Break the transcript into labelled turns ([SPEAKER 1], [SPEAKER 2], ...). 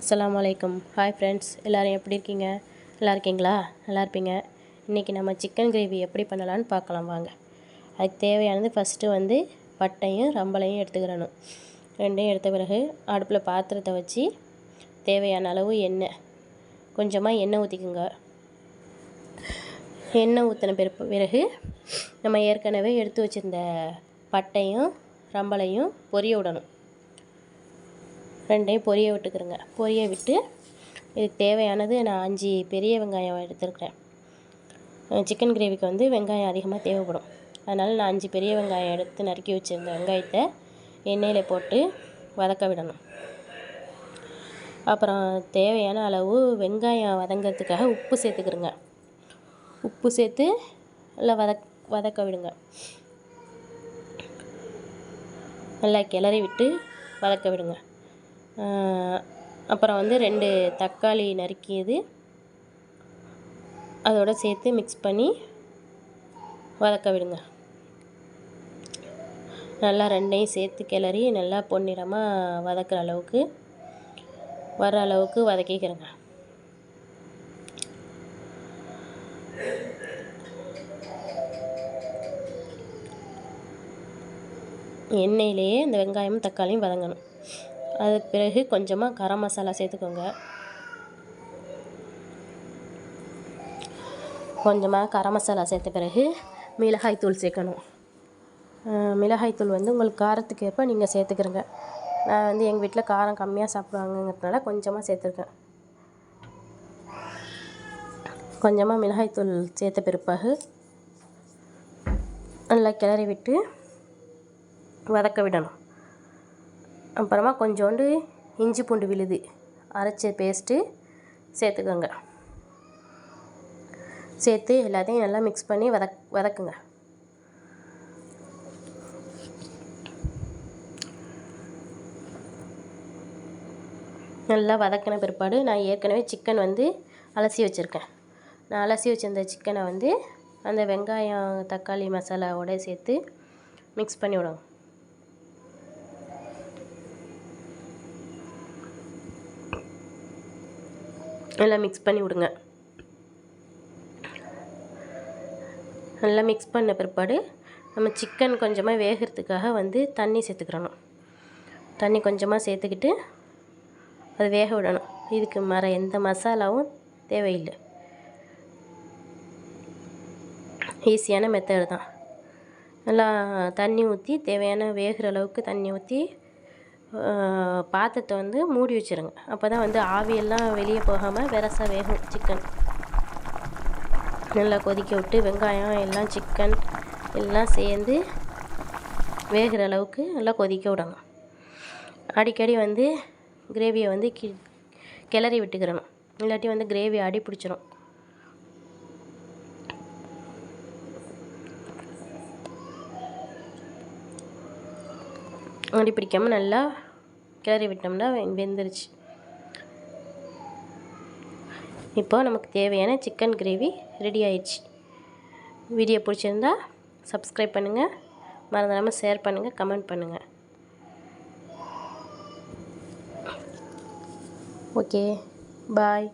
[SPEAKER 1] அஸ்லாம் வலைக்கம் hi friends எல்லோரும் எப்படி இருக்கீங்க நல்லா இருக்கீங்களா நல்லா இருப்பீங்க இன்றைக்கி நம்ம சிக்கன் கிரேவி எப்படி பண்ணலான்னு பார்க்கலாம் வாங்க அதுக்கு தேவையானது ஃபஸ்ட்டு வந்து பட்டையும் ரம்பலையும் எடுத்துக்கிறணும் ரெண்டையும் எடுத்த பிறகு அடுப்பில் பாத்திரத்தை வச்சு தேவையான அளவு எண்ணெய் கொஞ்சமாக எண்ணெய் ஊற்றிக்குங்க எண்ணெய் ஊற்றின பிறப்பு பிறகு நம்ம ஏற்கனவே எடுத்து வச்சுருந்த பட்டையும் ரம்பலையும் பொரிய விடணும் ரெண்டையும் பொரிய விட்டுக்கிறேங்க பொரிய விட்டு இதுக்கு தேவையானது நான் அஞ்சு பெரிய வெங்காயம் எடுத்துருக்கிறேன் சிக்கன் கிரேவிக்கு வந்து வெங்காயம் அதிகமாக தேவைப்படும் அதனால் நான் அஞ்சு பெரிய வெங்காயம் எடுத்து நறுக்கி வச்சுருந்தேன் வெங்காயத்தை எண்ணெயில் போட்டு வதக்க விடணும் அப்புறம் தேவையான அளவு வெங்காயம் வதங்கிறதுக்காக உப்பு சேர்த்துக்கிறோங்க உப்பு சேர்த்து நல்லா வதக் வதக்க விடுங்க நல்லா கிளறி விட்டு வதக்க விடுங்க அப்புறம் வந்து ரெண்டு தக்காளி நறுக்கியது அதோடு சேர்த்து மிக்ஸ் பண்ணி வதக்க விடுங்க நல்லா ரெண்டையும் சேர்த்து கிளறி நல்லா பொன்னிறமாக வதக்கிற அளவுக்கு வர அளவுக்கு வதக்கிக்கிறேங்க எண்ணெயிலேயே இந்த வெங்காயமும் தக்காளியும் வதங்கணும் அதுக்கு பிறகு கொஞ்சமாக கரம் மசாலா சேர்த்துக்கோங்க கொஞ்சமாக கரம் மசாலா சேர்த்த பிறகு மிளகாய் தூள் சேர்க்கணும் மிளகாய் தூள் வந்து உங்களுக்கு காரத்துக்கு ஏற்ப நீங்கள் சேர்த்துக்கிறங்க நான் வந்து எங்கள் வீட்டில் காரம் கம்மியாக சாப்பிடுவாங்கங்கிறதுனால கொஞ்சமாக சேர்த்துருக்கேன் கொஞ்சமாக மிளகாய் தூள் சேர்த்த பிற்பாகு நல்லா கிளறி விட்டு வதக்க விடணும் அப்புறமா கொஞ்சோண்டு இஞ்சி பூண்டு விழுது அரைச்ச பேஸ்ட்டு சேர்த்துக்கோங்க சேர்த்து எல்லாத்தையும் நல்லா மிக்ஸ் பண்ணி வதக் வதக்குங்க நல்லா வதக்கின பிற்பாடு நான் ஏற்கனவே சிக்கன் வந்து அலசி வச்சுருக்கேன் நான் அலசி வச்சுருந்த சிக்கனை வந்து அந்த வெங்காயம் தக்காளி மசாலாவோட சேர்த்து மிக்ஸ் பண்ணி விடுவோம் எல்லாம் மிக்ஸ் பண்ணி விடுங்க நல்லா மிக்ஸ் பண்ண பிற்பாடு நம்ம சிக்கன் கொஞ்சமாக வேகிறதுக்காக வந்து தண்ணி சேர்த்துக்கிறணும் தண்ணி கொஞ்சமாக சேர்த்துக்கிட்டு அது வேக விடணும் இதுக்கு மர எந்த மசாலாவும் தேவையில்லை ஈஸியான மெத்தடு தான் நல்லா தண்ணி ஊற்றி தேவையான வேகிற அளவுக்கு தண்ணி ஊற்றி பாத்திரத்தை வந்து மூடி வச்சுருங்க அப்போ தான் வந்து ஆவியெல்லாம் வெளியே போகாமல் வெரசா வேகும் சிக்கன் நல்லா கொதிக்க விட்டு வெங்காயம் எல்லாம் சிக்கன் எல்லாம் சேர்ந்து வேகிற அளவுக்கு நல்லா கொதிக்க விடணும் அடிக்கடி வந்து கிரேவியை வந்து கி கிளறி விட்டுக்கிறணும் இல்லாட்டி வந்து கிரேவி அடி பிடிச்சிரும் மடி பிடிக்காமல் நல்லா கிளறி விட்டோம்னா வெந்துருச்சு இப்போ நமக்கு தேவையான சிக்கன் கிரேவி ரெடி ஆயிடுச்சு வீடியோ பிடிச்சிருந்தா சப்ஸ்கிரைப் பண்ணுங்கள் மறந்துடாமல் ஷேர் பண்ணுங்கள் கமெண்ட் பண்ணுங்கள் ஓகே பாய்